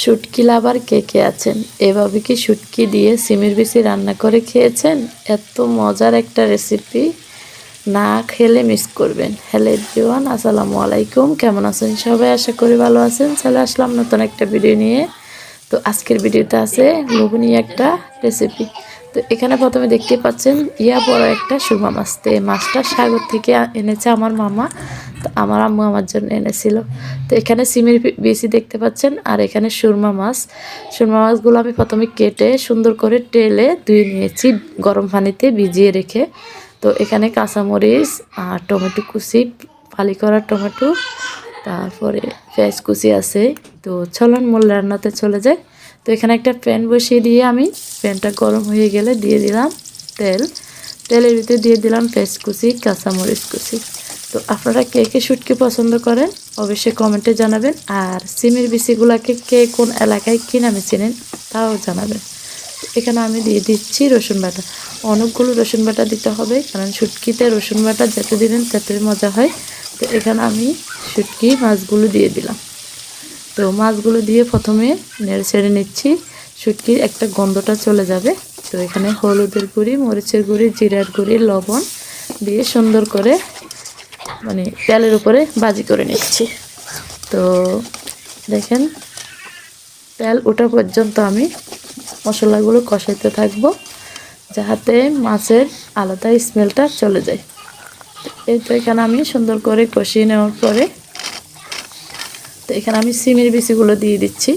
শুটকি লাভার কে কে আছেন? এভাবে কি শুটকি দিয়ে সিমের বিচি রান্না করে খেয়েছেন? এত মজার একটা রেসিপি না খেলে মিস করবেন। হ্যালো জিওয়ান আসসালামু আলাইকুম। কেমন আছেন সবাই? আশা করি ভালো আছেন। চলে আসলাম নতুন একটা ভিডিও নিয়ে। তো আজকের ভিডিওতে আছে লোভনীয় একটা রেসিপি তো এখানে প্রথমে দেখতে পাচ্ছেন, ইয়া বড় একটা সুরমা মাছ। তো এই মাছটা সাগর থেকে এনেছে আমার মামা, তো আমার আম্মু আমার জন্য এনেছিল। তো এখানে সিমের বেশি দেখতে পাচ্ছেন, আর এখানে সুরমা মাছ। সুরমা মাছগুলো আমি প্রথমে কেটে সুন্দর করে টেলে ধুয়ে নিয়েছি, গরম পানিতে ভিজিয়ে রেখে। তো এখানে কাঁচামরিচ আর টমেটো কুচি, ফালি করা টমেটো তারপরে কুচি আছে। তো চলন, মূল রান্নাতে চলে যায় তো এখানে একটা প্যান বসিয়ে দিয়ে আমি প্যানটা গরম হয়ে গেলে দিয়ে দিলাম তেল। তেলের ভিতরে দিয়ে দিলাম কুচি, কাঁচামরিচ কুচি। তো আপনারা কে কে শুটকি পছন্দ করেন, অবশ্যই কমেন্টে জানাবেন। আর সিমের বিচিগুলোকে কে কোন এলাকায় কী নামে চেনেন, তাও জানাবেন। এখানে আমি দিয়ে দিচ্ছি রসুন বাটা। অনেকগুলো রসুন বাটা দিতে হবে, কারণ শুটকিতে রসুন বাটা যেতে দিবেন তত মজা হয়। তো এখানে আমি শুটকি মাছগুলো দিয়ে দিলাম। তো মাছগুলো দিয়ে প্রথমে নেড়ে ছেড়ে নিচ্ছি। শুটকির একটা গন্ধটা চলে যাবে। তো এখানে হলুদের গুঁড়ি, মরিচের গুঁড়ি, জিরার গুঁড়ি, লবণ দিয়ে সুন্দর করে মানে তেলের উপরে বাজি করে নিচ্ছি। তো দেখেন, তেল ওঠা পর্যন্ত আমি মশলাগুলো কষাইতে থাকব যাতে মাছের আলাদা স্মেলটা চলে যায়। এই তো এখানে আমি সুন্দর করে কষিয়ে নেওয়ার পরে তো এখানে আমি সিমের বিচিগুলো দিয়ে দিচ্ছি।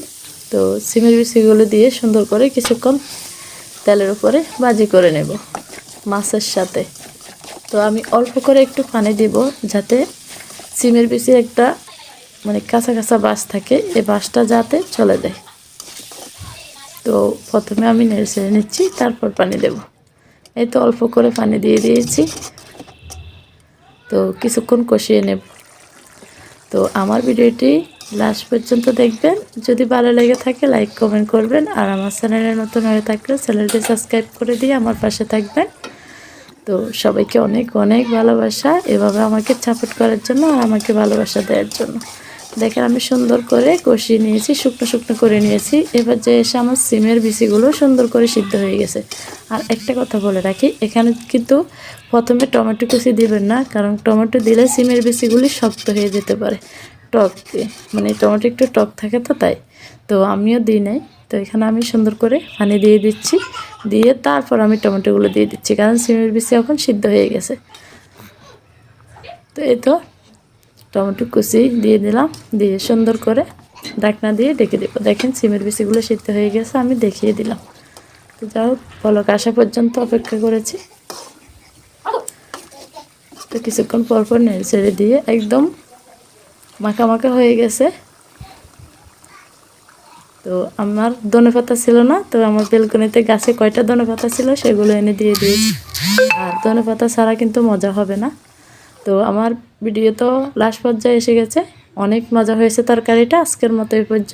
তো সিমের বিচিগুলো দিয়ে সুন্দর করে কিছুক্ষণ তেলের উপরে বাজি করে নেব মাছের সাথে। তো আমি অল্প করে একটু পানি দিব যাতে সিমের বিচির একটা মানে কাঁচা কাঁচা বাস থাকে এই বাসটা যাতে চলে যায়। তো প্রথমে আমি নেড়ে ছেড়ে নিচ্ছি, তারপর পানি দেব। এই তো অল্প করে পানি দিয়ে দিয়েছি। তো কিছুক্ষণ কষিয়ে নেব। তো আমার ভিডিওটি লাস্ট পর্যন্ত দেখবেন। যদি ভালো লেগে থাকে লাইক কমেন্ট করবেন। আর আমার চ্যানেলে নতুন হয়ে থাকলে চ্যানেলটি সাবস্ক্রাইব করে দিয়ে আমার পাশে থাকবেন। তো সবাইকে অনেক অনেক ভালোবাসা এভাবে আমাকে সাপোর্ট করার জন্য আর আমাকে ভালোবাসা দেওয়ার জন্য। দেখেন আমি সুন্দর করে কষিয়ে নিয়েছি, শুকনো শুকনো করে নিয়েছি। এবার যে এসে আমার সিমের বিচিগুলো সুন্দর করে সিদ্ধ হয়ে গেছে। আর একটা কথা বলে রাখি, এখানে কিন্তু প্রথমে টমেটো কুচি দিবেন না, কারণ টমেটো দিলে সিমের বিচিগুলি শক্ত হয়ে যেতে পারে, টক মানে টমেটো একটু টক থাকে তো তাই। তো আমিও দিই নাই। তো এখানে আমি সুন্দর করে পানি দিয়ে দিচ্ছি। দিয়ে তারপর আমি টমেটোগুলো দিয়ে দিচ্ছি, কারণ সিমের বিচি এখন সিদ্ধ হয়ে গেছে। তো এই তো টমেটো কুচি দিয়ে দিলাম। দিয়ে সুন্দর করে ডাকনা দিয়ে ডেকে দেবো। দেখেন সিমের বিচিগুলো সিদ্ধ হয়ে গেছে, আমি দেখিয়ে দিলাম। তো যাই হোক পলক আসা পর্যন্ত অপেক্ষা করেছি। তো কিছুক্ষণ পর পর নেড়ে ছেড়ে দিয়ে একদম মাখা মাখা হয়ে গেছে। তো আমার ধনে পাতা ছিল না, তো আমার বেলকনিতে গাছে কয়টা ধনে পাতা ছিল সেগুলো এনে দিয়ে দিয়েছি। আর ধনে পাতা ছাড়া কিন্তু মজা হবে না। তো আমার ভিডিও তো লাস্ট পর্যায়ে এসে গেছে। অনেক মজা হয়েছে তরকারিটা, আজকের মতো এই পর্যন্ত।